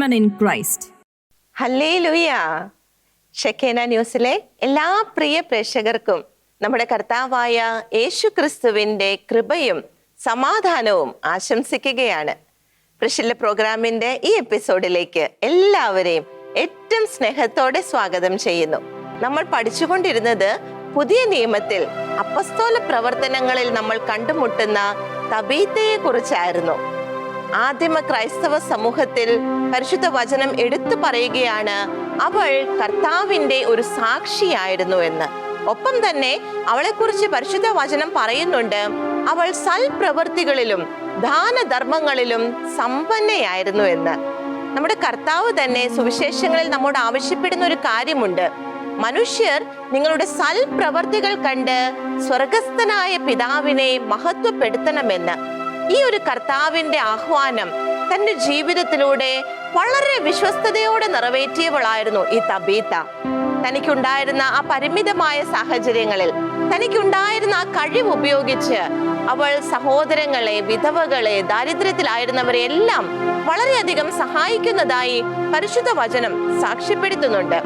women in Christ. ഹല്ലേ ലുയ ഷെക്കേന ന്യൂസിലെ എല്ലാ പ്രിയ പ്രേക്ഷകർക്കും നമ്മുടെ കർത്താവായ യേശു ക്രിസ്തുവിന്റെ കൃപയും സമാധാനവും ആശംസിക്കുകയാണ്. പ്രശില്ല പ്രോഗ്രാമിന്റെ ഈ എപ്പിസോഡിലേക്ക് എല്ലാവരെയും ഏറ്റവും സ്നേഹത്തോടെ സ്വാഗതം ചെയ്യുന്നു. നമ്മൾ പഠിച്ചുകൊണ്ടിരുന്നത് പുതിയ നിയമത്തിൽ അപ്പസ്തോല പ്രവർത്തനങ്ങളിൽ നമ്മൾ കണ്ടുമുട്ടുന്ന തബീത്തയെ കുറിച്ചായിരുന്നു ആദിമ ക്രൈസ്തവ സമൂഹത്തിൽ പരിശുദ്ധ വചനം എടുത്തു പറയുകയാണ് അവൾ കർത്താവിന്റെ ഒരു സാക്ഷിയായിരുന്നു എന്ന്. ഒപ്പം തന്നെ അവളെക്കുറിച്ച് പരിശുദ്ധ വചനം പറയുന്നുണ്ട് അവൾ സൽപ്രവൃത്തികളിലും ദാനധർമ്മങ്ങളിലും സമ്പന്നയായിരുന്നു എന്ന്. നമ്മുടെ കർത്താവ് തന്നെ സുവിശേഷങ്ങളിൽ നമ്മോട് ആവശ്യപ്പെടുന്ന ഒരു കാര്യമുണ്ട്. മനുഷ്യർ നിങ്ങളുടെ സൽപ്രവർത്തികൾ കണ്ട് സ്വർഗസ്ഥനായ പിതാവിനെ മഹത്വപ്പെടുത്തണമെന്ന്. ഈ ഒരു കർത്താവിന്റെ ആഹ്വാനം തന്റെ ജീവിതത്തിലൂടെ വളരെ വിശ്വസ്തയോടെ നിറവേറ്റിയവളായിരുന്നു ഈ തബീത്ത. തനിക്കുണ്ടായിരുന്ന ആ പരിമിതമായ സാഹചര്യങ്ങളിൽ തനിക്കുണ്ടായിരുന്ന ആ കഴിവ് ഉപയോഗിച്ച് അവൾ സഹോദരങ്ങളെ വിധവകളെ ദാരിദ്ര്യത്തിലായിരുന്നവരെ എല്ലാം വളരെയധികം സഹായിക്കുന്നതായി പരിശുദ്ധ വചനം സാക്ഷ്യപ്പെടുത്തുന്നുണ്ട്.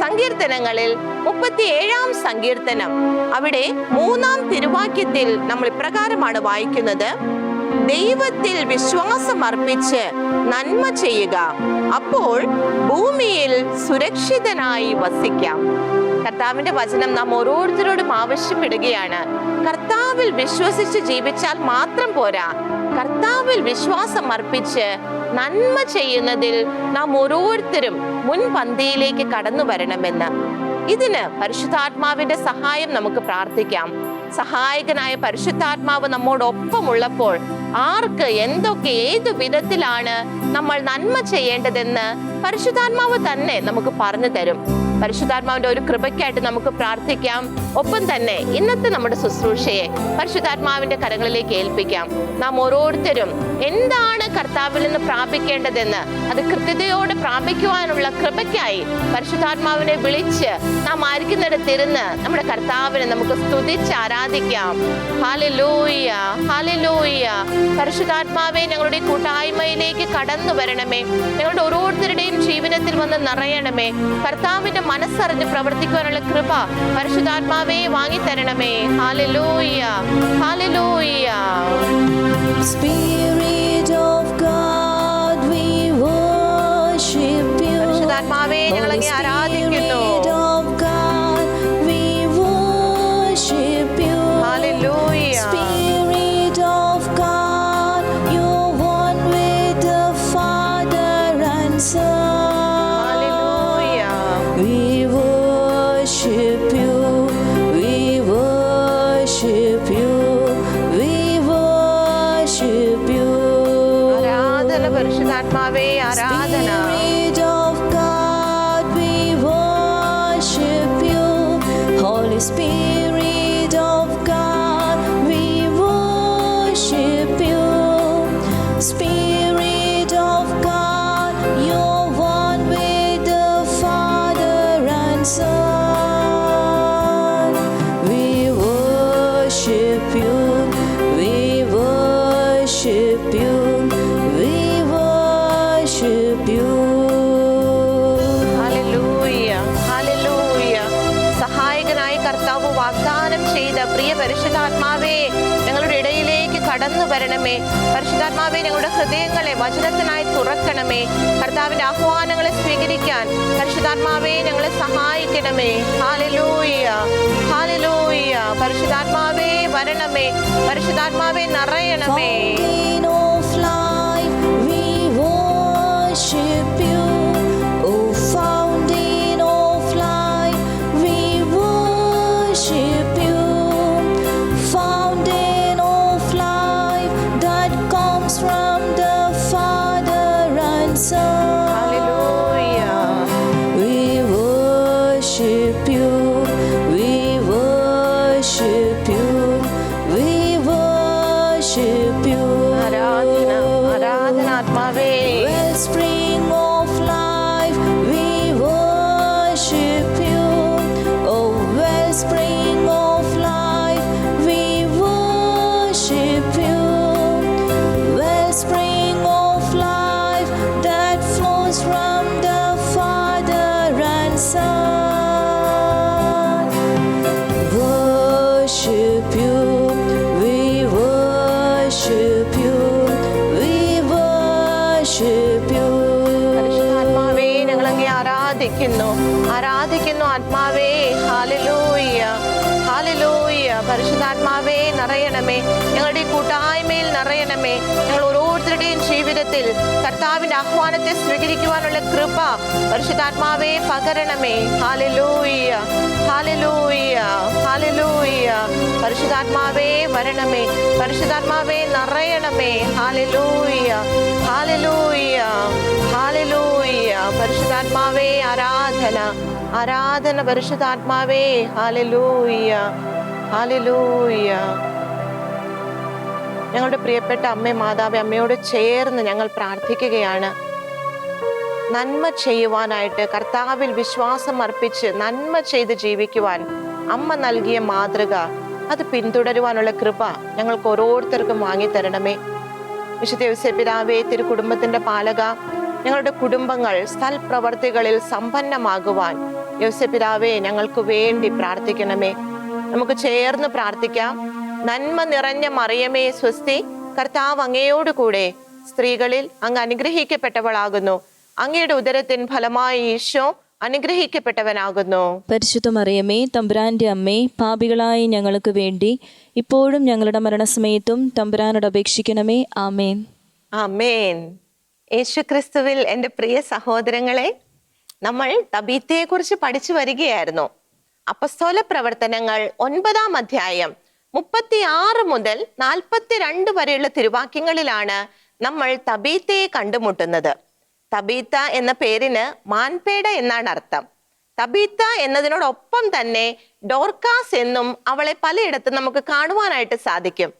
സങ്കീർത്തനങ്ങളിൽ മുപ്പത്തിയേഴാം സങ്കീർത്തനം അവിടെ മൂന്നാം തിരുവാക്യത്തിൽ നമ്മൾ ഇപ്രകാരമാണ് വായിക്കുന്നത് ദൈവത്തിൽ വിശ്വാസം അർപ്പിച്ച് നന്മ ചെയ്യുക. അപ്പോൾ ഭൂമിയിൽ സുരക്ഷിതനായി വസിക്കാം. കർത്താവിന്റെ വചനം നാം ഓരോരുത്തരോടും ആവശ്യപ്പെടുകയാണ്. കർത്താവിൽ വിശ്വസിച്ച് ജീവിച്ചാൽ മാത്രം പോരാ. കർത്താവിൽ വിശ്വാസം അർപ്പിച്ച് നന്മ ചെയ്യുന്നതിൽ നാം ഓരോരുത്തരും മുൻപന്തിയിലേക്ക് കടന്നു വരണമെന്ന്. ഇതിന് പരിശുദ്ധാത്മാവിന്റെ സഹായം നമുക്ക് പ്രാർത്ഥിക്കാം. സഹായകനായ പരിശുദ്ധാത്മാവ് നമ്മോടൊപ്പമുള്ളപ്പോൾ ആർക്ക് എന്തൊക്കെ ഏതു വിധത്തിലാണ് നമ്മൾ നന്മ ചെയ്യേണ്ടതെന്ന് പരിശുദ്ധാത്മാവ് തന്നെ നമുക്ക് പറഞ്ഞു തരും. പരിശുദ്ധാത്മാവിന്റെ ഒരു കൃപയ്ക്കായിട്ട് നമുക്ക് പ്രാർത്ഥിക്കാം. ഒപ്പം തന്നെ ഇന്നത്തെ നമ്മുടെ ശുശ്രൂഷയെ പരിശുദ്ധാത്മാവിന്റെ കരങ്ങളിലേക്ക് ഏൽപ്പിക്കാം. നാം ഓരോരുത്തരും എന്താണ് കർത്താവിൽ നിന്ന് പ്രാപിക്കേണ്ടതെന്ന് അത് കൃത്യതയോടെ പ്രാപിക്കുവാനുള്ള കൃപയ്ക്കായി പരിശുദ്ധാത്മാവിനെ വിളിച്ച് നാം ആയിരിക്കുന്നിടത്തിരുന്ന് നമ്മുടെ കർത്താവിനെ നമുക്ക് സ്തുതിച്ച് ആരാധിക്കാം. ഹാലലൂയ ഹാലലൂയ പരിശുദ്ധാത്മാവെ ഞങ്ങളുടെ കൂട്ടായ്മയിലേക്ക് കടന്നു വരണമേ. ഞങ്ങളുടെ ഓരോരുത്തരുടെയും ജീവിതത്തിൽ വന്ന് നിറയണമേ. കർത്താവിന്റെ മനസ്സറിഞ്ഞ് പ്രവർത്തിക്കുവാനുള്ള കൃപ പരിശുദ്ധാത്മാവെ വാങ്ങിത്തരണമേ. Hallelujah hallelujah. പരിശുദ്ധാത്മാവേ ഞങ്ങൾ അങ്ങേ ആരാധിക്കുന്നു. പരിശുദ്ധാത്മാവേ പരിശുദ്ധാത്മാവേ ഞങ്ങളുടെ ഹൃദയങ്ങളെ വചനത്തിനായി തുറക്കണമേ. കർത്താവിന്റെ ആഹ്വാനങ്ങളെ സ്വീകരിക്കാൻ പരിശുദ്ധാത്മാവേ ഞങ്ങളെ സഹായിക്കണമേ. ഹാലലൂയ ഹാലലൂയ പരിശുദ്ധാത്മാവേ വരണമേ. പരിശുദ്ധാത്മാവേ നിറയണമേ. പരിശുദ്ധാത്മാവേ പകരണമേ. ഹാലലൂയ ഹാലലൂയ ഹാലലൂയ പരിശുദ്ധാത്മാവേ വരണമേ. പരിശുദ്ധാത്മാവേ നിറയണമേ. ഹാലലൂയ ഹാലലൂയ ഹാലലൂയ പരിശുദ്ധാത്മാവേ ആരാധന ആരാധന പരിശുദ്ധാത്മാവേ. ഹാലലൂയ ഹാലലൂയ ഞങ്ങളുടെ പ്രിയപ്പെട്ട അമ്മ മാതാവേ അമ്മയോട് ചേർന്ന് ഞങ്ങൾ പ്രാർത്ഥിക്കുകയാണ്. നന്മ ചെയ്യുവാനായിട്ട് കർത്താവിൽ വിശ്വാസം അർപ്പിച്ച് നന്മ ചെയ്ത് ജീവിക്കുവാൻ അമ്മ നൽകിയ മാതൃക അത് പിന്തുടരുവാനുള്ള കൃപ ഞങ്ങൾക്ക് ഓരോരുത്തർക്കും വാങ്ങിത്തരണമേ. വിശുദ്ധ പിതാവേ തിരു കുടുംബത്തിന്റെ പാലക ഞങ്ങളുടെ കുടുംബങ്ങൾ സൽപ്രവർത്തികളിൽ സമ്പന്നമാകുവാൻ യോസേപ്പിതാവേ ഞങ്ങൾക്ക് വേണ്ടി പ്രാർത്ഥിക്കണമേ. നമുക്ക് ചേർന്ന് പ്രാർത്ഥിക്കാം. നന്മ നിറഞ്ഞ മറിയമേ സ്വസ്തി കർത്താവ് അങ്ങയോടുകൂടെ സ്ത്രീകളിൽ അങ്ങ് അനുഗ്രഹിക്കപ്പെട്ടവളാകുന്നു. അങ്ങയുടെ ഉദരത്തിൻ ഫലമായി ഈശോ അനുഗ്രഹിക്കപ്പെട്ടവനാകുന്നു. പരിശുദ്ധ മറിയമേ തമ്പുരാന്റെ അമ്മേ പാപികളായി ഞങ്ങൾക്ക് വേണ്ടി ഇപ്പോഴും ഞങ്ങളുടെ മരണസമയത്തും തമ്പുരാനോട് അപേക്ഷിക്കണമേ. ആമേൻ. ആമേൻ. യേശുക്രിസ്തുവിൽ എന്റെ പ്രിയ സഹോദരങ്ങളെ നമ്മൾ തബീത്തയെ കുറിച്ച് പഠിച്ചു വരികയായിരുന്നു. അപ്പസ്തോല പ്രവർത്തനങ്ങൾ ഒൻപതാം അധ്യായം മുപ്പത്തി ആറ് മുതൽ നാൽപ്പത്തിരണ്ട് വരെയുള്ള തിരുവാക്യങ്ങളിലാണ് നമ്മൾ തബീത്തയെ കണ്ടുമുട്ടുന്നത്. തബീത്ത എന്ന പേരിന് മാൻപേട എന്നാണ് അർത്ഥം. തബീത്ത എന്നതിനോടൊപ്പം തന്നെ ഡോർക്കാസ് എന്നും അവളെ പലയിടത്തും നമുക്ക് കാണുവാനായിട്ട് സാധിക്കും.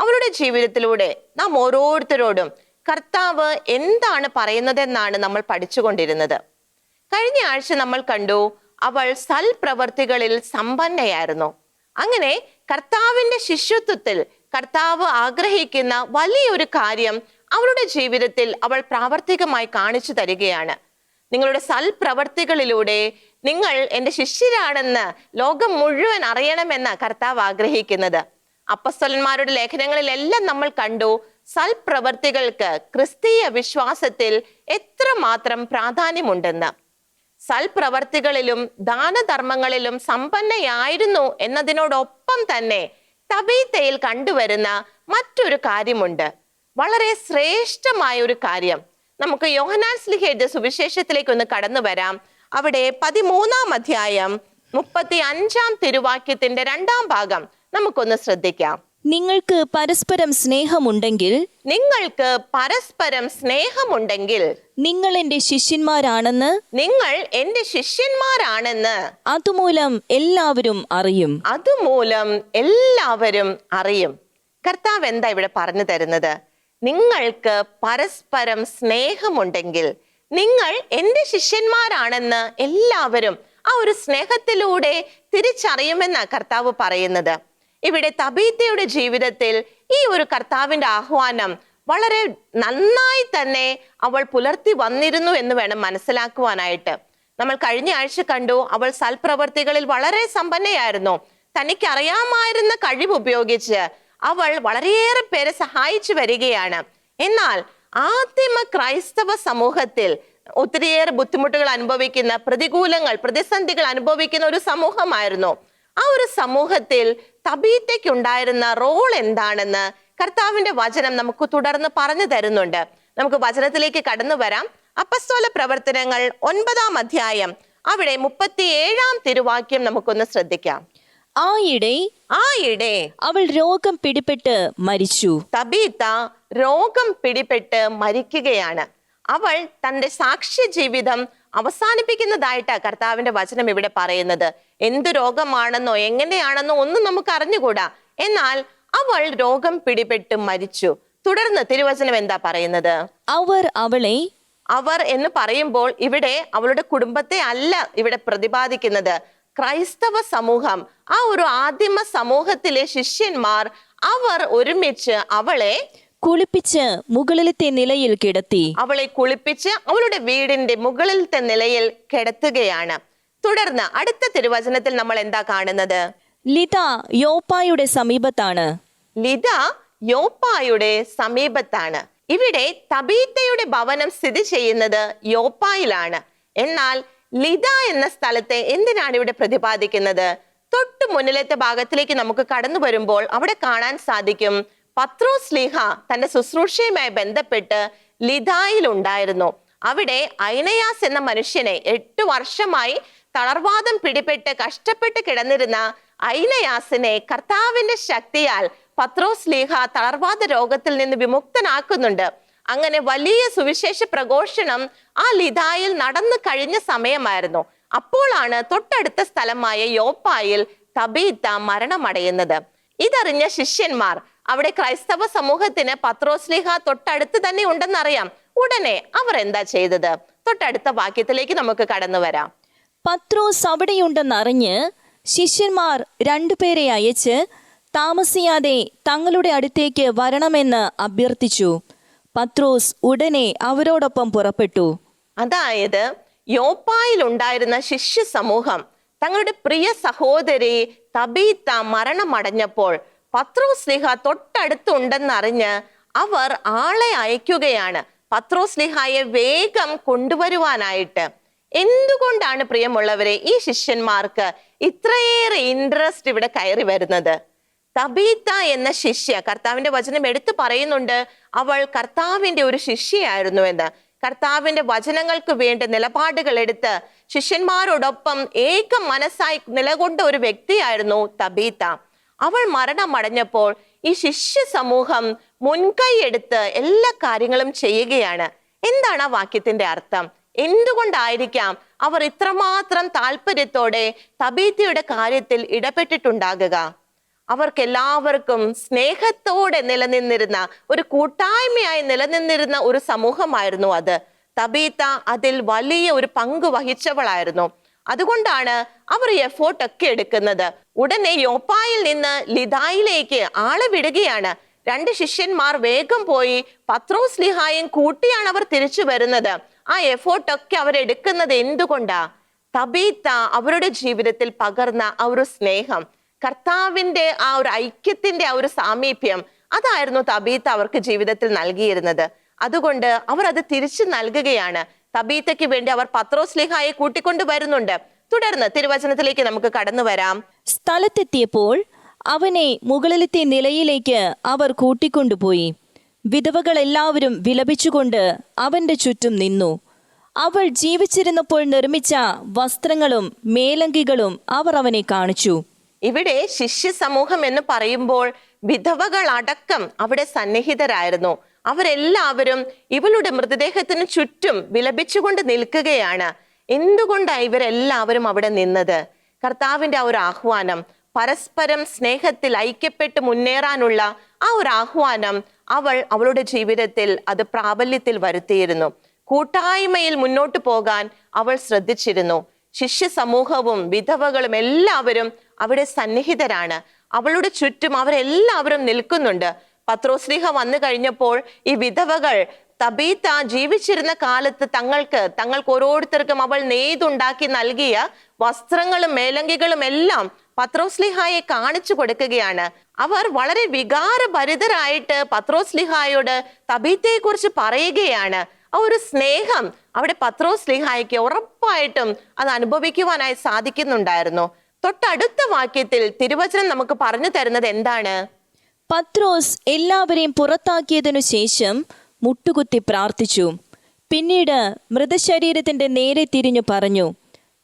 അവളുടെ ജീവിതത്തിലൂടെ നാം ഓരോരുത്തരോടും കർത്താവ് എന്താണ് പറയുന്നതെന്നാണ് നമ്മൾ പഠിച്ചുകൊണ്ടിരുന്നത്. കഴിഞ്ഞ ആഴ്ച നമ്മൾ കണ്ടു അവൾ സൽപ്രവർത്തികളിൽ സമ്പന്നയായിരുന്നു. അങ്ങനെ കർത്താവിന്റെ ശിഷ്യത്വത്തിൽ കർത്താവ് ആഗ്രഹിക്കുന്ന വലിയൊരു കാര്യം അവളുടെ ജീവിതത്തിൽ അവൾ പ്രാവർത്തികമായി കാണിച്ചു തരികയാണ്. നിങ്ങളുടെ സൽപ്രവർത്തികളിലൂടെ നിങ്ങൾ എന്റെ ശിഷ്യരാണെന്ന് ലോകം മുഴുവൻ അറിയണമെന്ന് കർത്താവ് ആഗ്രഹിക്കുന്നത്. അപ്പസ്വലന്മാരുടെ ലേഖനങ്ങളിലെല്ലാം നമ്മൾ കണ്ടു സൽപ്രവർത്തികൾക്ക് ക്രിസ്തീയ വിശ്വാസത്തിൽ എത്രമാത്രം പ്രാധാന്യമുണ്ടെന്ന്. സൽപ്രവർത്തികളിലും ദാനധർമ്മങ്ങളിലും സമ്പന്നയായിരുന്നു എന്നതിനോടൊപ്പം തന്നെ തബീത്തയിൽ കണ്ടുവരുന്ന മറ്റൊരു കാര്യമുണ്ട്. വളരെ ശ്രേഷ്ഠമായ ഒരു കാര്യം. നമുക്ക് യോഹനാൻ സ്ലിഹ എഴുതിയ സുവിശേഷത്തിലേക്ക് ഒന്ന് കടന്നു വരാം. അവിടെ പതിമൂന്നാം അധ്യായം മുപ്പത്തി അഞ്ചാം തിരുവാക്യത്തിന്റെ രണ്ടാം ഭാഗം നമുക്കൊന്ന് ശ്രദ്ധിക്കാം. നിങ്ങൾക്ക് പരസ്പരം സ്നേഹമുണ്ടെങ്കിൽ നിങ്ങൾക്ക് പരസ്പരം സ്നേഹമുണ്ടെങ്കിൽ നിങ്ങൾ എന്റെ ശിഷ്യന്മാരാണെന്ന് നിങ്ങൾ എന്റെ ശിഷ്യന്മാരാണെന്ന് അതുമൂലം എല്ലാവരും അറിയും. അതുമൂലം എല്ലാവരും അറിയും. കർത്താവ് എന്താ ഇവിടെ പറഞ്ഞു തരുന്നത്? നിങ്ങൾക്ക് പരസ്പരം സ്നേഹമുണ്ടെങ്കിൽ നിങ്ങൾ എന്റെ ശിഷ്യന്മാരാണെന്ന് എല്ലാവരും ആ ഒരു സ്നേഹത്തിലൂടെ തിരിച്ചറിയുമെന്ന കർത്താവ് പറയുന്നത്. ഇവിടെ തബീത്തയുടെ ജീവിതത്തിൽ ഈ ഒരു കർത്താവിന്റെ ആഹ്വാനം വളരെ നന്നായി തന്നെ അവൾ പുലർത്തി വന്നിരുന്നു എന്ന് വേണം മനസ്സിലാക്കുവാനായിട്ട്. നമ്മൾ കഴിഞ്ഞ ആഴ്ച കണ്ടു അവൾ സൽപ്രവർത്തികളിൽ വളരെ സമ്പന്നയായിരുന്നു. തനിക്കറിയാമായിരുന്ന കഴിവ് ഉപയോഗിച്ച് അവൾ വളരെയേറെ പേരെ സഹായിച്ചു വരികയാണ്. എന്നാൽ ആദിമ ക്രൈസ്തവ സമൂഹത്തിൽ ഒത്തിരിയേറെ ബുദ്ധിമുട്ടുകൾ അനുഭവിക്കുന്ന പ്രതികൂലങ്ങൾ പ്രതിസന്ധികൾ അനുഭവിക്കുന്ന ഒരു സമൂഹമായിരുന്നു. ആ ഒരു സമൂഹത്തിൽ തബീത്തയ്ക്കുണ്ടായിരുന്ന റോൾ എന്താണെന്ന് കർത്താവിന്റെ വചനം നമുക്ക് തുടർന്ന് പറഞ്ഞു തരുന്നുണ്ട്. നമുക്ക് വചനത്തിലേക്ക് കടന്നു വരാം. അപ്പസ്തോല പ്രവർത്തനങ്ങൾ ഒൻപതാം അധ്യായം അവിടെ മുപ്പത്തിയേഴാം തിരുവാക്യം നമുക്കൊന്ന് ശ്രദ്ധിക്കാം. ആയിടെ ആയിടെ. അവൾ രോഗം പിടിപെട്ട് മരിച്ചു. തബീത്ത രോഗം പിടിപെട്ട് മരിക്കുകയാണ്. അവൾ തന്റെ സാക്ഷ്യ ജീവിതം അവസാനിപ്പിക്കുന്നതായിട്ടാ കർത്താവിന്റെ വചനം ഇവിടെ പറയുന്നത്. എന്ത് രോഗമാണെന്നോ എങ്ങനെയാണെന്നോ ഒന്നും നമുക്ക് അറിഞ്ഞുകൂടാ. എന്നാൽ അവൾ രോഗം പിടിപെട്ട് മരിച്ചു. തുടർന്ന് തിരുവചനം എന്താ പറയുന്നത്? അവർ അവളെ അവർ എന്ന് പറയുമ്പോൾ ഇവിടെ അവളുടെ കുടുംബത്തെ അല്ല ഇവിടെ പ്രതിപാദിക്കുന്നത്. ക്രൈസ്തവ സമൂഹം ആ ഒരു ആദിമ സമൂഹത്തിലെ ശിഷ്യന്മാർ അവർ ഒരുമിച്ച് അവളെ കുളിപ്പിച്ച് മുകളിലത്തെ നിലയിൽ കിടത്തി. അവളെ കുളിപ്പിച്ച് അവളുടെ വീടിന്റെ മുകളിലത്തെ നിലയിൽ കിടത്തുകയാണ്. തുടർന്ന് അടുത്ത തിരുവചനത്തിൽ നമ്മൾ എന്താ കാണുന്നത്? ലിത യോപ്പായുടെ സമീപത്താണ്. ലിത യോപ്പായുടെ സമീപത്താണ്. ഇവിടെ തബീത്തയുടെ ഭവനം സ്ഥിതി ചെയ്യുന്നത് യോപ്പായിലാണ്. എന്നാൽ ലിത എന്ന സ്ഥലത്തെ എന്തിനാണ് ഇവിടെ പ്രതിപാദിക്കുന്നത്? തൊട്ട് മുന്നിലത്തെ ഭാഗത്തിലേക്ക് നമുക്ക് കടന്നു വരുമ്പോൾ അവിടെ കാണാൻ സാധിക്കും പത്രോസ് ലീഹ തന്റെ ശുശ്രൂഷയുമായി ബന്ധപ്പെട്ട് ലിതായിൽ ഉണ്ടായിരുന്നു. അവിടെ ഐനയാസ് എന്ന മനുഷ്യനെ എട്ട് വർഷമായി തളർവാദം പിടിപെട്ട് കഷ്ടപ്പെട്ട് കിടന്നിരുന്ന ഐനയാസിനെ കർത്താവിന്റെ ശക്തിയാൽ പത്രോസ് ലീഹ തളർവാദ രോഗത്തിൽ നിന്ന് വിമുക്തനാക്കുന്നുണ്ട്. അങ്ങനെ വലിയ സുവിശേഷ പ്രഘോഷണം ആ ലിതായിൽ നടന്നു കഴിഞ്ഞ സമയമായിരുന്നു. അപ്പോഴാണ് തൊട്ടടുത്ത സ്ഥലമായ യോപ്പായിൽ തബീത്ത മരണമടയുന്നത്. ഇതറിഞ്ഞ ശിഷ്യന്മാർ അവിടെ ക്രൈസ്തവ സമൂഹത്തിന് പത്രോസ്ലിഹ തൊട്ടടുത്ത് തന്നെ ഉണ്ടെന്നറിയാം. ഉടനെ അവർ എന്താ ചെയ്തത്? തൊട്ടടുത്ത വാക്യത്തിലേക്ക് നമുക്ക് കടന്നു വരാം. പത്രോസ് അവിടെയുണ്ടെന്നറിഞ്ഞ് ശിഷ്യന്മാർ രണ്ടുപേരെ അയച്ച് താമസിയാതെ തങ്ങളുടെ അടുത്തേക്ക് വരണമെന്ന് അഭ്യർത്ഥിച്ചു. പത്രോസ് ഉടനെ അവരോടൊപ്പം പുറപ്പെട്ടു. അതായത് യോപ്പായിൽ ഉണ്ടായിരുന്ന ശിഷ്യ സമൂഹം തങ്ങളുടെ പ്രിയ സഹോദരി തബീത്ത മരണമടഞ്ഞപ്പോൾ പത്രോസ്ലിഹ തൊട്ടടുത്തുണ്ടെന്നറിഞ്ഞ് അവർ ആളെ അയക്കുകയാണ്. പത്രോസ്ലിഹയെ വേഗം കൊണ്ടുവരുവാനായിട്ട്. എന്തുകൊണ്ടാണ് പ്രിയമുള്ളവരെ ഈ ശിഷ്യന്മാർക്ക് ഇത്രയേറെ ഇൻട്രസ്റ്റ് ഇവിടെ കയറി വരുന്നത്? തബീത്ത എന്ന ശിഷ്യ കർത്താവിന്റെ വചനം എടുത്തു പറയുന്നുണ്ട് അവൾ കർത്താവിന്റെ ഒരു ശിഷ്യയായിരുന്നു എന്ന്. കർത്താവിന്റെ വചനങ്ങൾക്ക് വേണ്ടി നിലപാടുകൾ എടുത്ത് ശിഷ്യന്മാരോടൊപ്പം ഏക മനസ്സായി നിലകൊണ്ട ഒരു വ്യക്തിയായിരുന്നു തബീത്ത അവൾ മരണമടഞ്ഞപ്പോൾ ഈ ശിഷ്യ സമൂഹം മുൻകൈ എടുത്ത് എല്ലാ കാര്യങ്ങളും ചെയ്യുകയാണ്. എന്താണ് ആ വാക്യത്തിന്റെ അർത്ഥം? എന്തുകൊണ്ടായിരിക്കാം അവർ ഇത്രമാത്രം താല്പര്യത്തോടെ തബീത്തയുടെ കാര്യത്തിൽ ഇടപെട്ടിട്ടുണ്ടാകുക? അവർക്കെല്ലാവർക്കും സ്നേഹത്തോടെ നിലനിന്നിരുന്ന ഒരു കൂട്ടായ്മയായി നിലനിന്നിരുന്ന ഒരു സമൂഹമായിരുന്നു അത്. തബീത്ത അതിൽ വലിയ ഒരു പങ്ക് വഹിച്ചവളായിരുന്നു. അതുകൊണ്ടാണ് അവർ എഫോർട്ട് ഒക്കെ എടുക്കുന്നത്. ഉടനെ യോപ്പായിൽ നിന്ന് ലിതായിലേക്ക് ആളെ വിടുകയാണ്. രണ്ട് ശിഷ്യന്മാർ വേഗം പോയി പത്രോസ് ലിഹായും കൂട്ടിയാണ് അവർ തിരിച്ചു വരുന്നത്. ആ എഫോർട്ട് ഒക്കെ അവർ എടുക്കുന്നത് എന്തുകൊണ്ടാ? തബീത്ത അവരുടെ ജീവിതത്തിൽ പകർന്ന ആ ഒരു സ്നേഹം. കർത്താവിന്റെ ആ ഒരു ഐക്യത്തിന്റെ ആ ഒരു സാമീപ്യം അതായിരുന്നു തബീത്ത അവർക്ക് ജീവിതത്തിൽ നൽകിയിരുന്നത്. അതുകൊണ്ട് അവർ അത് തിരിച്ചു നൽകുകയാണ്. തബീത്തയ്ക്ക് വേണ്ടി അവർ പത്രോസ്ലിഹായെ കൂട്ടിക്കൊണ്ടു വരുന്നുണ്ട്. തുടർന്ന് തിരുവചനത്തിലേക്ക് നമുക്ക് കടന്നു വരാം. സ്ഥലത്തെത്തിയപ്പോൾ അവനെ മുകളിലത്തെ നിലയിലേക്ക് അവർ കൂട്ടിക്കൊണ്ടുപോയി വിധവകളെല്ലാവരും വിലപിച്ചുകൊണ്ട് അവന്റെ ചുറ്റും നിന്നു. അവൾ ജീവിച്ചിരുന്നപ്പോൾ നിർമ്മിച്ച വസ്ത്രങ്ങളും മേലങ്കികളും അവർ അവനെ കാണിച്ചു. ഇവിടെ ശിഷ്യ സമൂഹം എന്ന് പറയുമ്പോൾ വിധവകൾ അടക്കം അവിടെ സന്നിഹിതരായിരുന്നു. അവരെല്ലാവരും ഇവളുടെ മൃതദേഹത്തിന് ചുറ്റും വിലപിച്ചുകൊണ്ട് നിൽക്കുകയാണ്. എന്തുകൊണ്ടാണ് ഇവരെല്ലാവരും അവിടെ നിന്നത്? കർത്താവിന്റെ ആ ഒരു ആഹ്വാനം പരസ്പരം സ്നേഹത്തിൽ ഐക്യപ്പെട്ട് മുന്നേറാനുള്ള ആ ഒരു ആഹ്വാനം അവൾ അവളുടെ ജീവിതത്തിൽ അത് പ്രാബല്യത്തിൽ വരുത്തിയിരുന്നു. കൂട്ടായ്മയിൽ മുന്നോട്ട് പോകാൻ അവൾ ശ്രദ്ധിച്ചിരുന്നു. ശിഷ്യ സമൂഹവും വിധവകളും എല്ലാവരും അവിടെ സന്നിഹിതരാണ്. അവളുടെ ചുറ്റും അവരെല്ലാവരും നിൽക്കുന്നുണ്ട്. പത്രോസ്ലിഹ വന്നു കഴിഞ്ഞപ്പോൾ ഈ വിധവകൾ തബീത്ത ജീവിച്ചിരുന്ന കാലത്ത് തങ്ങൾക്ക് തങ്ങൾക്ക് ഓരോരുത്തർക്കും അവൾ നെയ്തുണ്ടാക്കി നൽകിയ വസ്ത്രങ്ങളും മേലങ്കികളും എല്ലാം പത്രോസ്ലിഹായെ കാണിച്ചു കൊടുക്കുകയാണ്. അവർ വളരെ വികാരഭരിതരായിട്ട് പത്രോസ്ലിഹായോട് തബീത്തയെ കുറിച്ച് പറയുകയാണ്. ആ ഒരു സ്നേഹം അവിടെ പത്രോസ്ലിഹായ്ക്ക് ഉറപ്പായിട്ടും അത് അനുഭവിക്കുവാനായി സാധിക്കുന്നുണ്ടായിരുന്നു. തൊട്ടടുത്ത വാക്യത്തിൽ തിരുവചനം നമുക്ക് പറഞ്ഞു തരുന്നത് എന്താണ്? പത്രോസ് എല്ലാവരെയും പുറത്താക്കിയതിനു ശേഷം മുട്ടുകുത്തി പ്രാർത്ഥിച്ചു. പിന്നീട് മൃതശരീരത്തിന്റെ നേരെ തിരിഞ്ഞു പറഞ്ഞു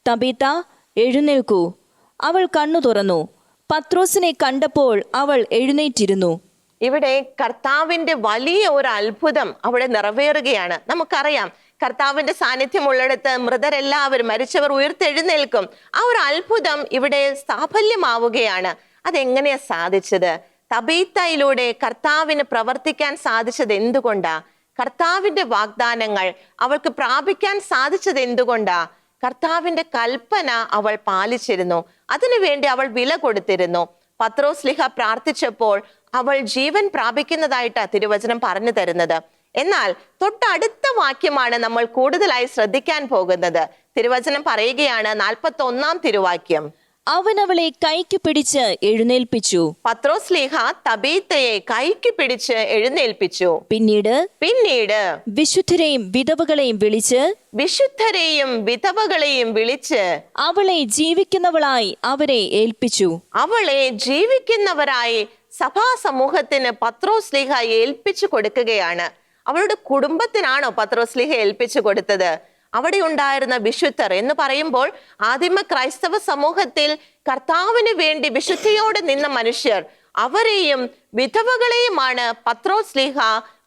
തബീത്ത എഴുന്നേൽക്കൂ. അവൾ കണ്ണു തുറന്നു. പത്രോസിനെ കണ്ടപ്പോൾ അവൾ എഴുന്നേറ്റിരുന്നു. ഇവിടെ കർത്താവിന്റെ വലിയ ഒരു അത്ഭുതം അവിടെ നിറവേറുകയാണ്. നമുക്കറിയാം കർത്താവിന്റെ സാന്നിധ്യം ഉള്ളിടത്ത് മൃതരെല്ലാവരും മരിച്ചവർ ഉയർത്തെഴുന്നേൽക്കും. ആ ഒരു അത്ഭുതം ഇവിടെ സാഫല്യമാവുകയാണ്. അതെങ്ങനെയാ സാധിച്ചത്? തബീത്തയിലൂടെ കർത്താവിന് പ്രവർത്തിക്കാൻ സാധിച്ചത് എന്തുകൊണ്ടാ? കർത്താവിന്റെ വാഗ്ദാനങ്ങൾ അവൾക്ക് പ്രാപിക്കാൻ സാധിച്ചത് എന്തുകൊണ്ടാ? കർത്താവിന്റെ കൽപ്പന അവൾ പാലിച്ചിരുന്നു. അതിനുവേണ്ടി അവൾ വില കൊടുത്തിരുന്നു. പത്രോസ്ലിഹ പ്രാർത്ഥിച്ചപ്പോൾ അവൾ ജീവൻ പ്രാപിക്കുന്നതായിട്ടാ തിരുവചനം പറഞ്ഞു തരുന്നത്. എന്നാൽ തൊട്ടടുത്ത വാക്യമാണ് നമ്മൾ കൂടുതലായി ശ്രദ്ധിക്കാൻ പോകുന്നത്. തിരുവചനം പറയുകയാണ് നാൽപ്പത്തി ഒന്നാം തിരുവാക്യം. അവൻ അവളെ കൈക്ക് പിടിച്ച് എഴുന്നേൽപ്പിച്ചു. പത്രോസ് ലീഹ തബീത്തയെ കൈക്ക് പിടിച്ച് എഴുന്നേൽപ്പിച്ചു. പിന്നീട് പിന്നീട് വിശുദ്ധരെയും വിധവകളെയും വിളിച്ച് വിശുദ്ധരെയും വിധവകളെയും വിളിച്ച് അവളെ ജീവിക്കുന്നവളായി അവരെ ഏൽപ്പിച്ചു. അവളെ ജീവിക്കുന്നവരായി സഭാ സമൂഹത്തിന് പത്രോസ് ലീഹ ഏൽപ്പിച്ചു കൊടുക്കുകയാണ്. അവളുടെ കുടുംബത്തിനാണോ പത്രോസ്ലിഹ ഏൽപ്പിച്ചു കൊടുത്തത്? അവിടെ ഉണ്ടായിരുന്ന വിശുദ്ധർ എന്ന് പറയുമ്പോൾ ആദിമ ക്രൈസ്തവ സമൂഹത്തിൽ കർത്താവിന് വേണ്ടി വിശുദ്ധിയോടെ നിന്ന മനുഷ്യർ അവരെയും വിധവകളെയുമാണ് പത്രോസ്ലിഹ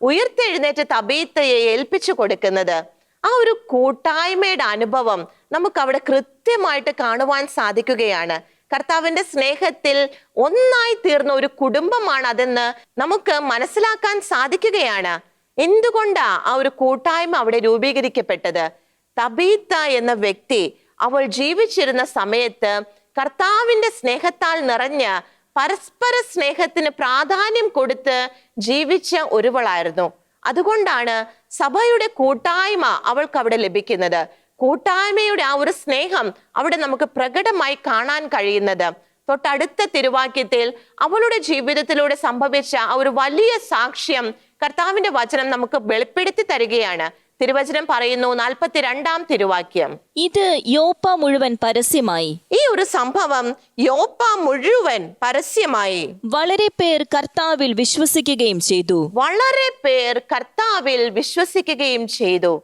ഉയർത്തെഴുന്നേറ്റ് തബീത്തയെ ഏൽപ്പിച്ചു കൊടുക്കുന്നത്. ആ ഒരു കൂട്ടായ്മയുടെ അനുഭവം നമുക്ക് അവിടെ കൃത്യമായിട്ട് കാണുവാൻ സാധിക്കുകയാണ്. കർത്താവിന്റെ സ്നേഹത്തിൽ ഒന്നായി തീർന്ന ഒരു കുടുംബമാണ് അതെന്ന് നമുക്ക് മനസ്സിലാക്കാൻ സാധിക്കുകയാണ്. എന്തുകൊണ്ടാ ആ ഒരു കൂട്ടായ്മ അവിടെ രൂപീകരിക്കപ്പെട്ടത്? തബീത്ത എന്ന വ്യക്തി അവൾ ജീവിച്ചിരുന്ന സമയത്ത് കർത്താവിന്റെ സ്നേഹത്താൽ നിറഞ്ഞ പരസ്പര സ്നേഹത്തിന് പ്രാധാന്യം കൊടുത്ത് ജീവിച്ച ഒരുവളായിരുന്നു. അതുകൊണ്ടാണ് സഭയുടെ കൂട്ടായ്മ അവൾക്ക് അവിടെ ലഭിക്കുന്നത്. കൂട്ടായ്മയുടെ ആ ഒരു സ്നേഹം അവിടെ നമുക്ക് പ്രകടമായി കാണാൻ കഴിയുന്നത്. തൊട്ടടുത്ത തിരുവാക്യത്തിൽ അവളുടെ ജീവിതത്തിലൂടെ സംഭവിച്ച ആ ഒരു വലിയ സാക്ഷ്യം കർത്താവിന്റെ വചനം നമുക്ക് വെളിപ്പെടുത്തി തരികയാണ്. തിരുവചനം പറയുന്നു നാൽപ്പത്തിരണ്ടാം തിരുവാക്യം. ഇത് യോപ്പ മുഴുവൻ പരസ്യമായി. ഈ ഒരു സംഭവം യോപ്പ മുഴുവൻ പരസ്യമായി. വളരെ പേർ കർത്താവിൽ വിശ്വസിക്കുകയും ചെയ്തു. വളരെ പേർ കർത്താവിൽ വിശ്വസിക്കുകയും ചെയ്തു.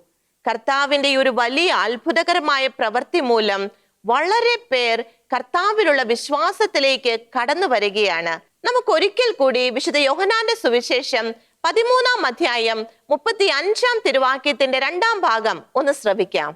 കർത്താവിന്റെ ഈ ഒരു വലിയ അത്ഭുതകരമായ പ്രവൃത്തി മൂലം വളരെ പേർ കർത്താവിലുള്ള വിശ്വാസത്തിലേക്ക് കടന്നു വരികയാണ്. നമുക്ക് ഒരിക്കൽ കൂടി വിശുദ്ധ യോഹനാന്റെ സുവിശേഷം പതിമൂന്നാം അധ്യായം മുപ്പത്തി അഞ്ചാം തിരുവാക്യത്തിന്റെ രണ്ടാം ഭാഗം ഒന്ന് ശ്രവിക്കാം.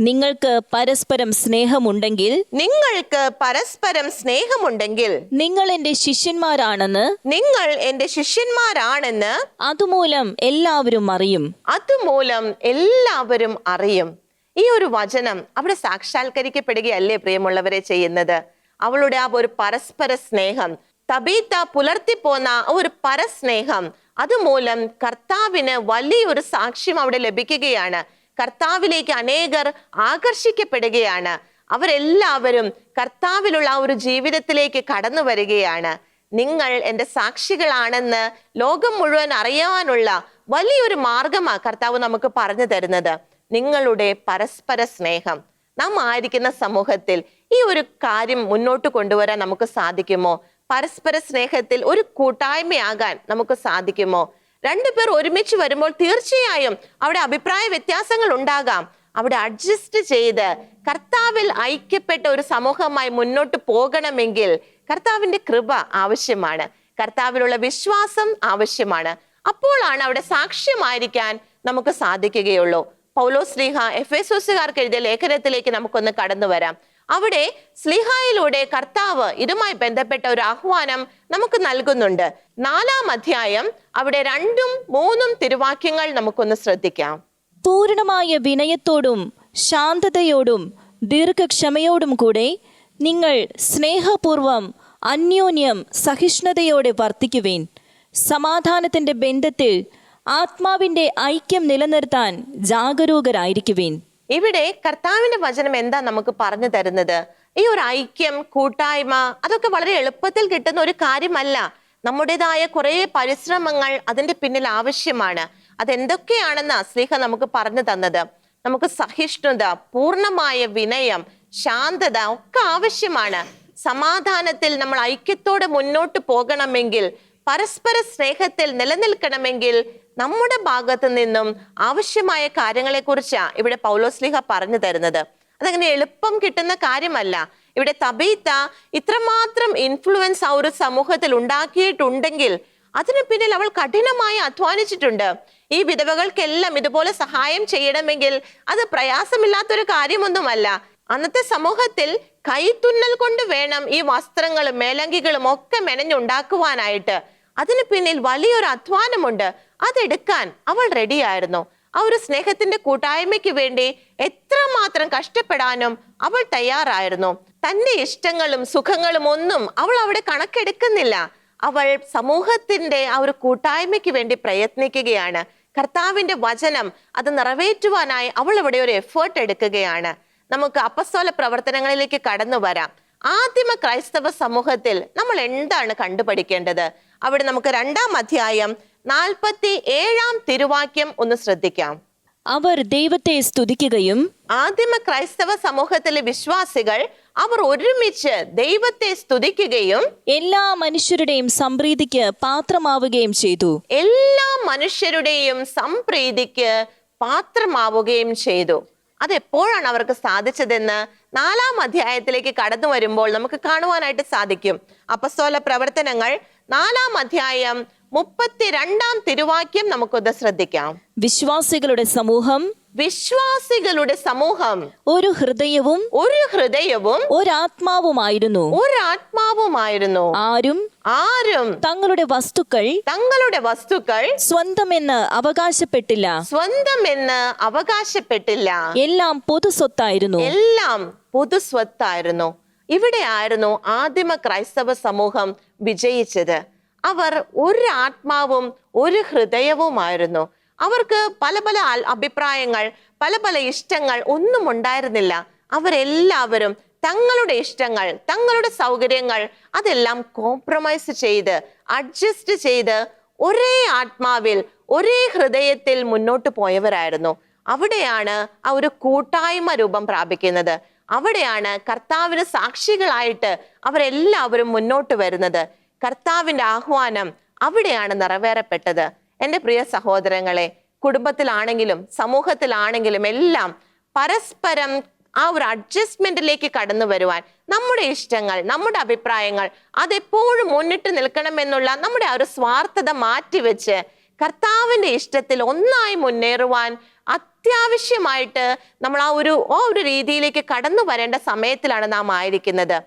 നിങ്ങൾക്ക് പരസ്പരം സ്നേഹമുണ്ടെങ്കിൽ നിങ്ങൾക്ക് പരസ്പരം സ്നേഹമുണ്ടെങ്കിൽ നിങ്ങൾ എന്റെ ശിഷ്യന്മാരാണെന്ന് നിങ്ങൾ എന്റെ ശിഷ്യന്മാരാണെന്ന് അതുമൂലം എല്ലാവരും അറിയും. അതുമൂലം എല്ലാവരും അറിയും. ഈ ഒരു വചനം അവിടെ സാക്ഷാത്കരിക്കപ്പെടുകയല്ലേ പ്രിയമുള്ളവരെ ചെയ്യുന്നത്? അവളുടെ ആ ഒരു പരസ്പര സ്നേഹം തബീത്ത പുലർത്തിപ്പോന്ന ഒരു പരസ്നേഹം അതുമൂലം കർത്താവിന് വലിയൊരു സാക്ഷ്യം അവിടെ ലഭിക്കുകയാണ്. കർത്താവിലേക്ക് അനേകർ ആകർഷിക്കപ്പെടുകയാണ്. അവരെല്ലാവരും കർത്താവിലുള്ള ആ ഒരു ജീവിതത്തിലേക്ക് കടന്നു വരികയാണ്. നിങ്ങൾ എന്റെ സാക്ഷികളാണെന്ന് ലോകം മുഴുവൻ അറിയാനുള്ള വലിയൊരു മാർഗമാണ് കർത്താവ് നമുക്ക് പറഞ്ഞു തരുന്നത്. നിങ്ങളുടെ പരസ്പര സ്നേഹം. നാം ആയിരിക്കുന്ന സമൂഹത്തിൽ ഈ ഒരു കാര്യം മുന്നോട്ട് കൊണ്ടുവരാൻ നമുക്ക് സാധിക്കുമോ? പരസ്പര സ്നേഹത്തിൽ ഒരു കൂട്ടായ്മയാകാൻ നമുക്ക് സാധിക്കുമോ? രണ്ടുപേർ ഒരുമിച്ച് വരുമ്പോൾ തീർച്ചയായും അവിടെ അഭിപ്രായ വ്യത്യാസങ്ങൾ ഉണ്ടാകാം. അവിടെ അഡ്ജസ്റ്റ് ചെയ്ത് കർത്താവിൽ ഐക്യപ്പെട്ട ഒരു സമൂഹമായി മുന്നോട്ട് പോകണമെങ്കിൽ കർത്താവിന്റെ കൃപ ആവശ്യമാണ്. കർത്താവിലുള്ള വിശ്വാസം ആവശ്യമാണ്. അപ്പോഴാണ് അവിടെ സാക്ഷ്യമായിരിക്കാൻ നമുക്ക് സാധിക്കുകയുള്ളൂ. പൗലോ സ്ലീഹ എഫ് എസോസുകാർക്ക് എഴുതിയ ലേഖനത്തിലേക്ക് നമുക്കൊന്ന് കടന്നു വരാം. അവിടെ സ്ലിഹായിലൂടെ കർത്താവ് ഇതുമായി ബന്ധപ്പെട്ട ഒരു ആഹ്വാനം നമുക്ക് നൽകുന്നുണ്ട്. നാലാം അധ്യായം അവിടെ രണ്ടും മൂന്നും തിരുവാക്യങ്ങൾ നമുക്കൊന്ന് ശ്രദ്ധിക്കാം. പൂർണമായ വിനയത്തോടും ശാന്തതയോടും ദീർഘക്ഷമയോടും കൂടെ നിങ്ങൾ സ്നേഹപൂർവം അന്യോന്യം സഹിഷ്ണുതയോടെ വർത്തിക്കുവേൻ. സമാധാനത്തിന്റെ ബന്ധത്തിൽ ആത്മാവിന്റെ ഐക്യം നിലനിർത്താൻ ജാഗരൂകരായിരിക്കുവേൻ. ഇവിടെ കർത്താവിന്റെ വചനം എന്താ നമുക്ക് പറഞ്ഞു തരുന്നത്? ഈ ഒരു ഐക്യം കൂട്ടായ്മ അതൊക്കെ വളരെ എളുപ്പത്തിൽ കിട്ടുന്ന ഒരു കാര്യമല്ല. നമ്മുടേതായ കുറെ പരിശ്രമങ്ങൾ അതിന്റെ പിന്നിൽ ആവശ്യമാണ്. അതെന്തൊക്കെയാണെന്ന് സ്നേഹ നമുക്ക് പറഞ്ഞു തന്നത്? നമുക്ക് സഹിഷ്ണുത പൂർണമായ വിനയം ശാന്തത ഒക്കെ ആവശ്യമാണ്. സമാധാനത്തിൽ നമ്മൾ ഐക്യത്തോടെ മുന്നോട്ട് പോകണമെങ്കിൽ പരസ്പര സ്നേഹത്തിൽ നിലനിൽക്കണമെങ്കിൽ നമ്മുടെ ഭാഗത്ത് നിന്നും ആവശ്യമായ കാര്യങ്ങളെക്കുറിച്ചാണ് ഇവിടെ പൗലോസ്ലിഹ പറഞ്ഞു തരുന്നത്. അതങ്ങനെ എളുപ്പം കിട്ടുന്ന കാര്യമല്ല. ഇവിടെ തബീത്ത ഇത്രമാത്രം ഇൻഫ്ലുവൻസ് ആ ഒരു സമൂഹത്തിൽ ഉണ്ടാക്കിയിട്ടുണ്ടെങ്കിൽ അതിനു പിന്നിൽ അവൾ കഠിനമായി അധ്വാനിച്ചിട്ടുണ്ട്. ഈ വിധവകൾക്കെല്ലാം ഇതുപോലെ സഹായം ചെയ്യണമെങ്കിൽ അത് പ്രയാസമില്ലാത്തൊരു കാര്യമൊന്നുമല്ല. അന്നത്തെ സമൂഹത്തിൽ കൈത്തുന്നൽ കൊണ്ട് വേണം ഈ വസ്ത്രങ്ങളും മേലങ്കികളും ഒക്കെ മെനഞ്ഞുണ്ടാക്കുവാനായിട്ട്. അതിന് പിന്നിൽ വലിയൊരു അധ്വാനമുണ്ട്. അതെടുക്കാൻ അവൾ റെഡിയായിരുന്നു ആ ഒരു സ്നേഹത്തിന്റെ കൂട്ടായ്മയ്ക്ക് വേണ്ടി എത്രമാത്രം കഷ്ടപ്പെടാനും അവൾ തയ്യാറായിരുന്നു. തന്റെ ഇഷ്ടങ്ങളും സുഖങ്ങളും ഒന്നും അവൾ അവിടെ കണക്കെടുക്കുന്നില്ല. അവൾ സമൂഹത്തിന്റെ ആ ഒരു കൂട്ടായ്മയ്ക്ക് വേണ്ടി പ്രയത്നിക്കുകയാണ്. കർത്താവിന്റെ വചനം അത് നിറവേറ്റുവാനായി അവൾ ഇവിടെ ഒരു എഫേർട്ട് എടുക്കുകയാണ്. നമുക്ക് അപ്പസ്തോല പ്രവർത്തനങ്ങളിലേക്ക് കടന്നു വരാം. ആദിമ ക്രൈസ്തവ സമൂഹത്തിൽ നമ്മൾ എന്താണ് കണ്ടുപഠിക്കേണ്ടത്? അവിടെ നമുക്ക് രണ്ടാം അധ്യായം നാൽപ്പത്തി ഏഴാം തിരുവാക്യം ഒന്ന് ശ്രദ്ധിക്കാം. അവർ ദൈവത്തെ സ്തുതിക്കുകയും ആദിമ ക്രൈസ്തവ സമൂഹത്തിലെ വിശ്വാസികൾ അവർ ഒരുമിച്ച് ദൈവത്തെ സ്തുതിക്കുകയും എല്ലാ മനുഷ്യരുടെയും സംപ്രീതിക്ക് പാത്രമാവുകയും ചെയ്തു. എല്ലാ മനുഷ്യരുടെയും സംപ്രീതിക്ക് പാത്രമാവുകയും ചെയ്തു. അതെപ്പോഴാണ് അവർക്ക് സാധിച്ചതെന്ന് നാലാം അധ്യായത്തിലേക്ക് കടന്നു വരുമ്പോൾ നമുക്ക് കാണുവാനായിട്ട് സാധിക്കും. അപ്പസ്തോല പ്രവർത്തനങ്ങൾ നാലാം അധ്യായം മുപ്പത്തിരണ്ടാം തിരുവാക്യം നമുക്കൊന്ന് ശ്രദ്ധിക്കാം. വിശ്വാസികളുടെ സമൂഹം. വിശ്വാസികളുടെ സമൂഹം. ഒരു ഹൃദയവും. ഒരു ഹൃദയവും. ഒരാത്മാവുമായിരുന്നു. ഒരാത്മാവുമായിരുന്നു. ആരും. ആരും. തങ്ങളുടെ വസ്തുക്കൾ. തങ്ങളുടെ വസ്തുക്കൾ. സ്വന്തമെന്ന് അവകാശപ്പെട്ടില്ല. സ്വന്തം എന്ന് അവകാശപ്പെട്ടില്ല. എല്ലാം പൊതു സ്വത്തായിരുന്നു. എല്ലാം പൊതുസ്വത്തായിരുന്നു ഇവിടെയായിരുന്നു ആദിമ ക്രൈസ്തവ സമൂഹം വിജയിച്ചത്. അവർ ഒരു ആത്മാവും ഒരു ഹൃദയവുമായിരുന്നു. അവർക്ക് പല പല അഭിപ്രായങ്ങൾ പല പല ഇഷ്ടങ്ങൾ ഒന്നും ഉണ്ടായിരുന്നില്ല. അവരെല്ലാവരും തങ്ങളുടെ ഇഷ്ടങ്ങൾ തങ്ങളുടെ സൗകര്യങ്ങൾ അതെല്ലാം കോംപ്രമൈസ് ചെയ്ത് അഡ്ജസ്റ്റ് ചെയ്ത് ഒരേ ആത്മാവിൽ ഒരേ ഹൃദയത്തിൽ മുന്നോട്ട് പോയവരായിരുന്നു. അവിടെയാണ് ആ ഒരു കൂട്ടായ്മ രൂപം പ്രാപിക്കുന്നത്. അവിടെയാണ് കർത്താവിന് സാക്ഷികളായിട്ട് അവരെല്ലാവരും മുന്നോട്ട് വരുന്നത്. കർത്താവിന്റെ ആഹ്വാനം അവിടെയാണ് നിറവേറപ്പെട്ടത്. എന്റെ പ്രിയ സഹോദരങ്ങളെ കുടുംബത്തിലാണെങ്കിലും സമൂഹത്തിലാണെങ്കിലും എല്ലാം പരസ്പരം ആ ഒരു അഡ്ജസ്റ്റ്മെന്റിലേക്ക് കടന്നു വരുവാൻ നമ്മുടെ ഇഷ്ടങ്ങൾ നമ്മുടെ അഭിപ്രായങ്ങൾ അതെപ്പോഴും മുന്നിട്ട് നിൽക്കണമെന്നുള്ള നമ്മുടെ ആ ഒരു സ്വാർത്ഥത മാറ്റിവെച്ച് കർത്താവിന്റെ ഇഷ്ടത്തിൽ ഒന്നായി മുന്നേറുവാൻ അത്യാവശ്യമായിട്ട് നമ്മൾ ആ ഒരു ആ ഒരു രീതിയിലേക്ക് കടന്നു വരേണ്ട സമയത്തിലാണ് നാം ആയിരിക്കുന്നത്.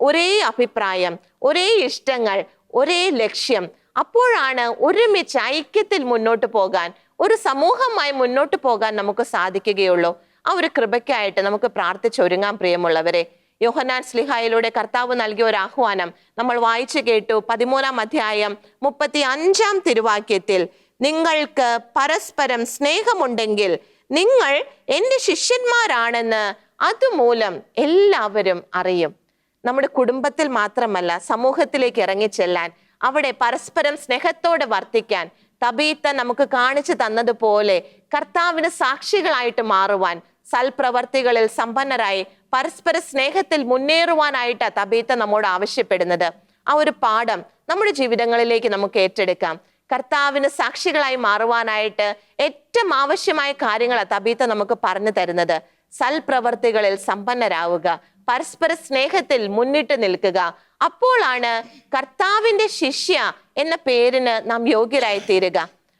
ഒരേ അഭിപ്രായം ഒരേ ഇഷ്ടങ്ങൾ ഒരേ ലക്ഷ്യം. അപ്പോഴാണ് ഒരുമിച്ച് ഐക്യത്തിൽ മുന്നോട്ട് പോകാൻ ഒരു സമൂഹമായി മുന്നോട്ട് പോകാൻ നമുക്ക് സാധിക്കുകയുള്ളൂ. ആ ഒരു കൃപയ്ക്കായിട്ട് നമുക്ക് പ്രാർത്ഥിച്ചൊരുങ്ങാൻ പ്രിയമുള്ളവരെ. യോഹനാൻ സ്ലിഹായിലൂടെ കർത്താവ് നൽകിയ ഒരു ആഹ്വാനം നമ്മൾ വായിച്ചു കേട്ടു പതിമൂന്നാം അധ്യായം മുപ്പത്തി അഞ്ചാം തിരുവാക്യത്തിൽ നിങ്ങൾക്ക് പരസ്പരം സ്നേഹമുണ്ടെങ്കിൽ നിങ്ങൾ എന്റെ ശിഷ്യന്മാരാണെന്ന് അതുമൂലം എല്ലാവരും അറിയും. നമ്മുടെ കുടുംബത്തിൽ മാത്രമല്ല സമൂഹത്തിലേക്ക് ഇറങ്ങിച്ചെല്ലാൻ അവിടെ പരസ്പരം സ്നേഹത്തോടെ വർത്തിക്കാൻ തബീത്ത നമുക്ക് കാണിച്ചു തന്നതുപോലെ കർത്താവിന് സാക്ഷികളായിട്ട് മാറുവാൻ സൽപ്രവർത്തികളിൽ സമ്പന്നരായി പരസ്പര സ്നേഹത്തിൽ മുന്നേറുവാനായിട്ട് തബീത്ത നമ്മോട് ആവശ്യപ്പെടുന്നത്. ആ ഒരു പാഠം നമ്മുടെ ജീവിതങ്ങളിലേക്ക് നമുക്ക് ഏറ്റെടുക്കാം. കർത്താവിന് സാക്ഷികളായി മാറുവാനായിട്ട് ഏറ്റവും ആവശ്യമായ കാര്യങ്ങളാണ് തബീത്ത നമുക്ക് പറഞ്ഞു തരുന്നത്. സൽപ്രവർത്തികളിൽ സമ്പന്നരാവുക പരസ്പര സ്നേഹത്തിൽ മുന്നിട്ട് നിൽക്കുക. അപ്പോഴാണ് കർത്താവിന്റെ ശിഷ്യ എന്ന പേരിന് നാം യോഗ്യരായി തീരുക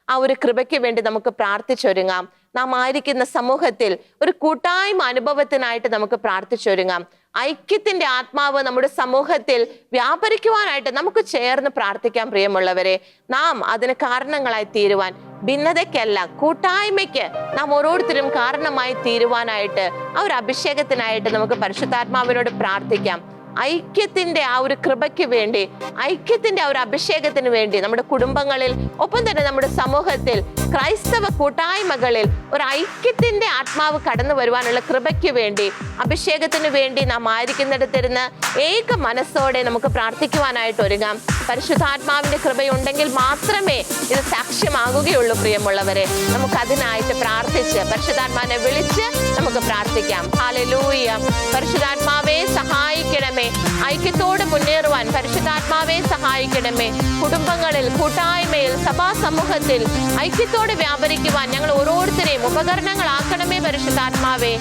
ആ ഒരു കൃപയ്ക്ക് വേണ്ടി നമുക്ക് പ്രാർത്ഥിച്ചൊരുങ്ങാം. നാം ആയിരിക്കുന്ന സമൂഹത്തിൽ ഒരു കൂട്ടായ്മ അനുഭവത്തിനായിട്ട് നമുക്ക് പ്രാർത്ഥിച്ചൊരുങ്ങാം. ഐക്യത്തിന്റെ ആത്മാവ് നമ്മുടെ സമൂഹത്തിൽ വ്യാപരിക്കുവാനായിട്ട് നമുക്ക് ചേർന്ന് പ്രാർത്ഥിക്കാൻ പ്രിയമുള്ളവരെ. നാം അതിന് കാരണങ്ങളായി തീരുവാൻ ഭിന്നതയ്ക്കല്ല കൂട്ടായ്മയ്ക്ക് നാം ഓരോരുത്തരും കാരണമായി തീരുവാനായിട്ട് ആ ഒരു അഭിഷേകത്തിനായിട്ട് നമുക്ക് പരിശുദ്ധാത്മാവിനോട് പ്രാർത്ഥിക്കാം. ഐക്യത്തിന്റെ ആ ഒരു കൃപയ്ക്ക് വേണ്ടി ഐക്യത്തിന്റെ ആ ഒരു അഭിഷേകത്തിന് വേണ്ടി നമ്മുടെ കുടുംബങ്ങളിൽ ഒപ്പം തന്നെ നമ്മുടെ സമൂഹത്തിൽ ക്രൈസ്തവ കൂട്ടായ്മകളിൽ ഒരു ഐക്യത്തിന്റെ ആത്മാവ് കടന്നു വരുവാനുള്ള കൃപയ്ക്ക് വേണ്ടി അഭിഷേകത്തിന് വേണ്ടി നാം ആയിരിക്കുന്നിടത്തിരുന്ന് ഏക മനസ്സോടെ നമുക്ക് പ്രാർത്ഥിക്കുവാനായിട്ട് ഒരുങ്ങാം. പരിശുദ്ധാത്മാവിന്റെ കൃപയുണ്ടെങ്കിൽ മാത്രമേ ഇത് സാക്ഷ്യമാകുകയുള്ളൂ പ്രിയമുള്ളവരെ. നമുക്ക് അതിനായിട്ട് പ്രാർത്ഥിച്ച് പരിശുദ്ധാത്മാവിനെ വിളിച്ച് നമുക്ക് പ്രാർത്ഥിക്കാം. ഹാലലൂയ പരിശുദ്ധാത്മാവെ സഹായിക്കണമേ. ഐക്യത്തോടെ മുന്നേറുവാൻ പരിശുദ്ധാത്മാവെ സഹായിക്കണമേ. കുടുംബങ്ങളിൽ കൂട്ടായ്മയിൽ സഭാ സമൂഹത്തിൽ ഐക്യത്തോട് വ്യാപരിക്കുവാൻ ഞങ്ങൾ ഓരോരുത്തരെയും ഉപകരണങ്ങളാക്കണമേ പരിശുദ്ധാത്മാവേ.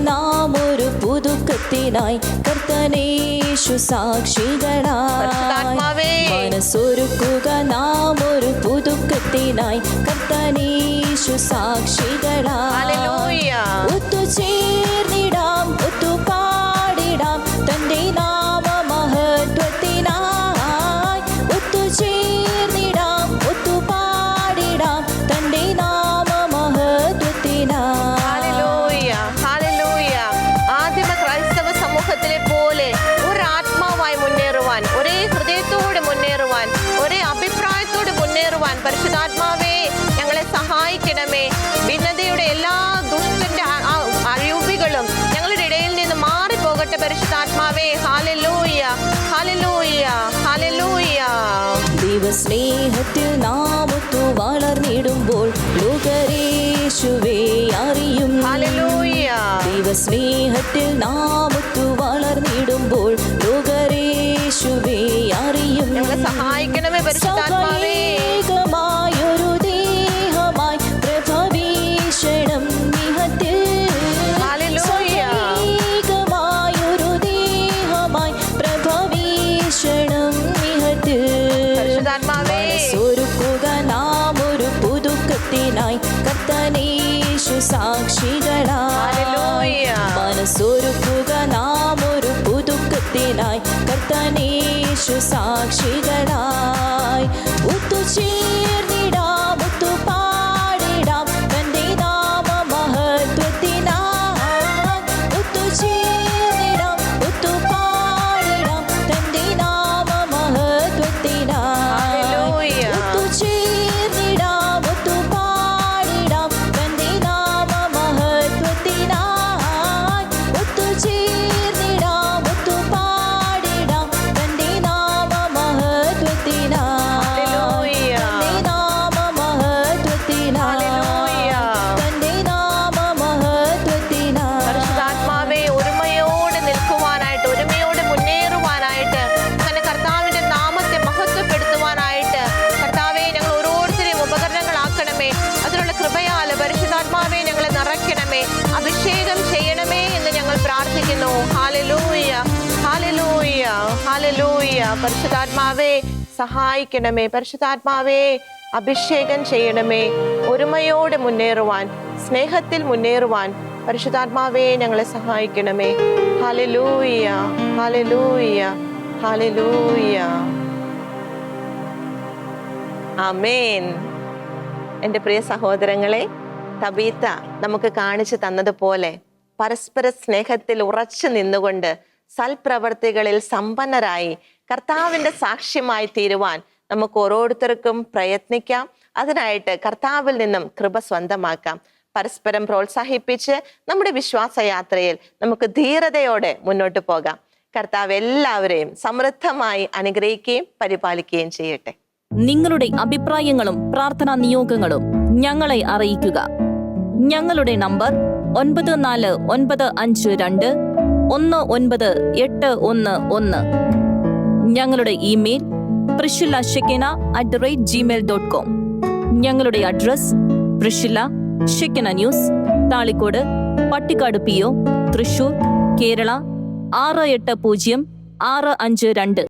നാം ഒരു പുതുക്കത്തിനായി കർത്തനേശു സാക്ഷികളായി. പരിശുദ്ധാത്മാവേ. മനസ്സൊരുക്കുക നാം ഒരു പുതുക്കത്തിനായി കർത്തനേശു സാക്ഷികളായി. ഹല്ലേലൂയ. ഒത്തുചേർന്നിടാം ഒത്തുപാടിടാം തന്റെ ലോകരേശുവേ അറിയും. ദൈവസ്നേഹത്തിൽ നാമൊത്തു വളർന്നിടുമ്പോൾ ലോകരേശുവേ അറിയും. സഹായിക്കണമേ പരിശുദ്ധാത്മാവേ. കർത്തനേശു സാക്ഷികളായി. മനസ്സൊരുക്കുക നാം ഒരു പുതുക്കത്തിനായി കർത്തനേശു സാക്ഷികളായി ഒത്തുചേർന്നിടാം പരിശുദ്ധാത്മാവേ സഹായിക്കണമേ. പരിശുദ്ധാത്മാവേ അഭിഷേകം ചെയ്യണമേ. ഒരുമയോടെ മുന്നേറുവാൻ സ്നേഹത്തിൽ മുന്നേറുവാൻ പരിശുദ്ധാത്മാവേ ഞങ്ങളെ സഹായിക്കണമേ. ഹലലൂയ ഹലലൂയ ഹലലൂയ അമേൻ എന്റെ പ്രിയ സഹോദരങ്ങളെ തബീത്ത നമുക്ക് കാണിച്ചു തന്നതുപോലെ പരസ്പര സ്നേഹത്തിൽ ഉറച്ചു നിന്നുകൊണ്ട് സൽപ്രവർത്തികളിൽ സമ്പന്നരായി കർത്താവിന്റെ സാക്ഷ്യമായി തീരുവാൻ നമുക്ക് ഓരോരുത്തർക്കും പ്രയത്നിക്കാം. അതിനായിട്ട് കർത്താവിൽ നിന്നും കൃപ സ്വന്തമാക്കാം. പരസ്പരം പ്രോത്സാഹിപ്പിച്ച് നമ്മുടെ വിശ്വാസയാത്രയിൽ നമുക്ക് ധീരതയോടെ മുന്നോട്ട് പോകാം. കർത്താവ് എല്ലാവരെയും സമൃദ്ധമായി അനുഗ്രഹിക്കുകയും പരിപാലിക്കുകയും ചെയ്യട്ടെ. നിങ്ങളുടെ അഭിപ്രായങ്ങളും പ്രാർത്ഥനാ നിയോഗങ്ങളും ഞങ്ങളെ അറിയിക്കുക. ഞങ്ങളുടെ നമ്പർ ഒൻപത് നാല് ഒൻപത് അഞ്ച് രണ്ട് ഒന്ന് ഒൻപത് എട്ട് ഒന്ന് ഒന്ന്. ഞങ്ങളുടെ email Priscilla Shekinah at the rate gmail dot com ഞങ്ങളുടെ address Priscilla Shekinah news Thalikkode Pattikkad P O Thrissur Kerala ആറ് എട്ട് പൂജ്യം ആറ് അഞ്ച് രണ്ട്.